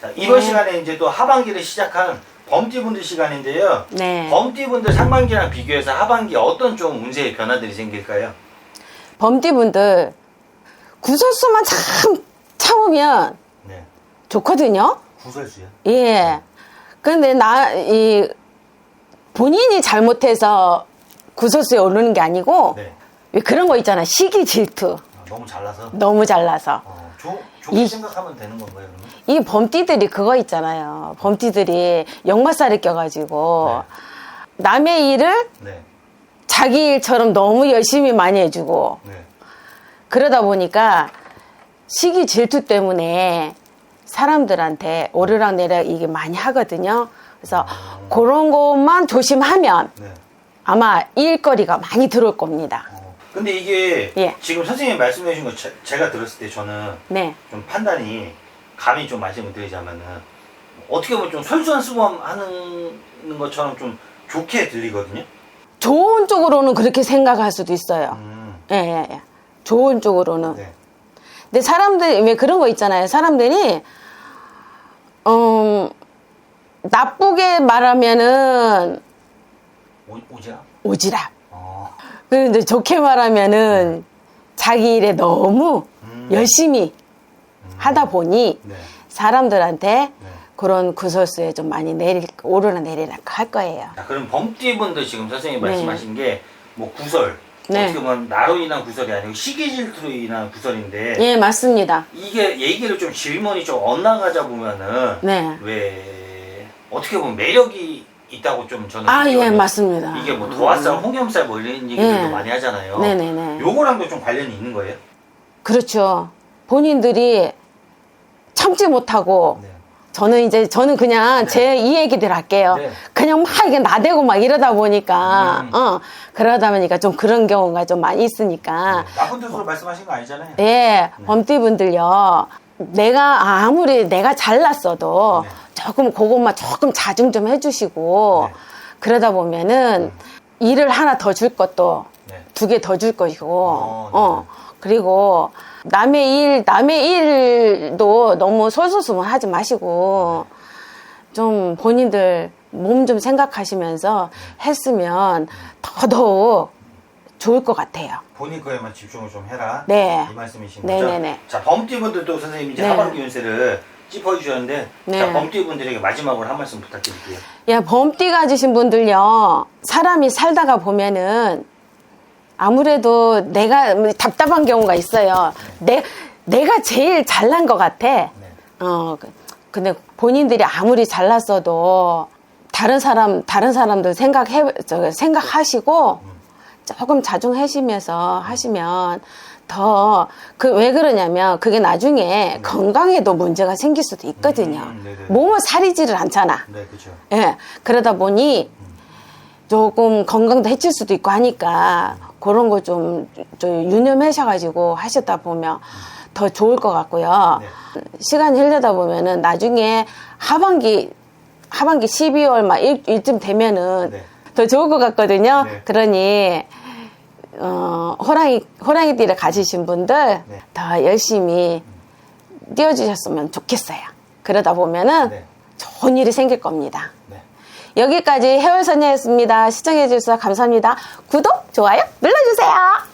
자, 이번 네. 시간에 이제 또 하반기를 시작한 범띠분들 시간인데요. 네. 범띠분들 상반기랑 비교해서 하반기 어떤 좀 운세의 변화들이 생길까요? 범띠분들 구설수만 참 참으면 네. 좋거든요. 구설수요? 예. 근데 나, 이, 본인이 잘못해서 구설수에 오르는 게 아니고, 네. 왜 그런 거 있잖아. 시기 질투. 아, 너무 잘나서 너무 잘나서. 어, 좋 좋게 이- 생각하면 되는 건가요, 그러면? 이 범띠들이 그거 있잖아요. 범띠들이 역마살이 껴가지고, 남의 일을 네. 자기 일처럼 너무 열심히 많이 해주고, 네. 그러다 보니까 시기 질투 때문에 사람들한테 오르락 내리락 이게 많이 하거든요. 그래서 그런 것만 조심하면 네. 아마 일거리가 많이 들어올 겁니다. 어, 근데 이게 예. 지금 선생님이 말씀해 주신 거 제, 제가 들었을 때 저는 네. 좀 판단이 감히 좀 말씀을 드리자면은 어떻게 보면 좀 솔선수범하는 것처럼 좀 좋게 들리거든요. 좋은 쪽으로는 그렇게 생각할 수도 있어요. 음, 예, 예, 예. 좋은 쪽으로는. 네. 근데 사람들이 왜 그런 거 있잖아요. 사람들이 음, 나쁘게 말하면은 오, 오지랖? 오지랖. 어, 그런데 좋게 말하면은 자기 일에 너무 음. 열심히 하다 보니 네. 사람들한테 네. 그런 구설수에 좀 많이 내릴 오르락 내리락 할 거예요. 자, 그럼 범띠분들 지금 선생님이 네. 말씀하신 게 뭐 구설 네. 어떻게 보면 나로 인한 구설이 아니고 시기 질투로 인한 구설인데 예, 맞습니다. 이게 얘기를 좀 질문이 좀 엇나가자 보면은 네. 왜 어떻게 보면 매력이 있다고 좀 저는 아, 예, 느끼거든요. 맞습니다. 이게 뭐 도화살, 홍염살 뭐 이런 얘기들도 예. 많이 하잖아요. 네네네. 요거랑도 좀 관련이 있는 거예요? 그렇죠. 본인들이 참지 못하고 네. 저는 이제 저는 그냥 제 이 얘기들 할게요. 네. 그냥 막 이게 나대고 막 이러다 보니까 음. 어 그러다 보니까 좀 그런 경우가 좀 많이 있으니까 네. 나쁜 뜻으로 말씀하신 거 아니잖아요. 예, 범띠분들요. 내가 아무리 내가 잘났어도 네. 조금 그것만 조금 자중 좀 해주시고 네. 그러다 보면은 일을 하나 더 줄 것도 네. 두개 더 줄 것이고 어, 어, 네. 그리고 남의 일 남의 일도 너무 솔솔수만 하지 마시고 좀 본인들 몸 좀 생각하시면서 했으면 더더욱 좋을 것 같아요. 본인 거에만 집중을 좀 해라. 네. 이 말씀이신 네, 거죠? 네, 네. 자, 범띠분들도 선생님이 이제 네. 하반기 운세를 짚어주셨는데 네. 자, 범띠분들에게 마지막으로 한 말씀 부탁드릴게요. 야, 범띠 가지신 분들요, 사람이 살다가 보면은, 아무래도 내가 뭐 답답한 경우가 있어요. 내, 내가 제일 잘난 것 같아. 네. 어, 그- 근데 본인들이 아무리 잘났어도, 다른 사람, 다른 사람들 생각해, 저, 생각하시고, 조금 자중하시면서 하시면, 더, 그, 왜 그러냐면, 그게 나중에 건강에도 문제가 생길 수도 있거든요. 음, 네네. 몸은 살이지를 않잖아. 네, 그렇죠. 예. 그러다 보니 조금 건강도 해칠 수도 있고 하니까 그런 거 좀 유념하셔가지고 하셨다 보면 더 좋을 것 같고요. 네. 시간이 흐르다 보면은 나중에 하반기, 하반기 12월 막 일, 일쯤 되면은 네. 더 좋을 것 같거든요. 네. 그러니, 어, 호랑이, 호랑이띠를 가지신 분들 네. 더 열심히 띄워주셨으면 좋겠어요. 그러다 보면은 네. 좋은 일이 생길 겁니다. 네. 여기까지 해월선녀였습니다. 시청해주셔서 감사합니다. 구독, 좋아요 눌러주세요.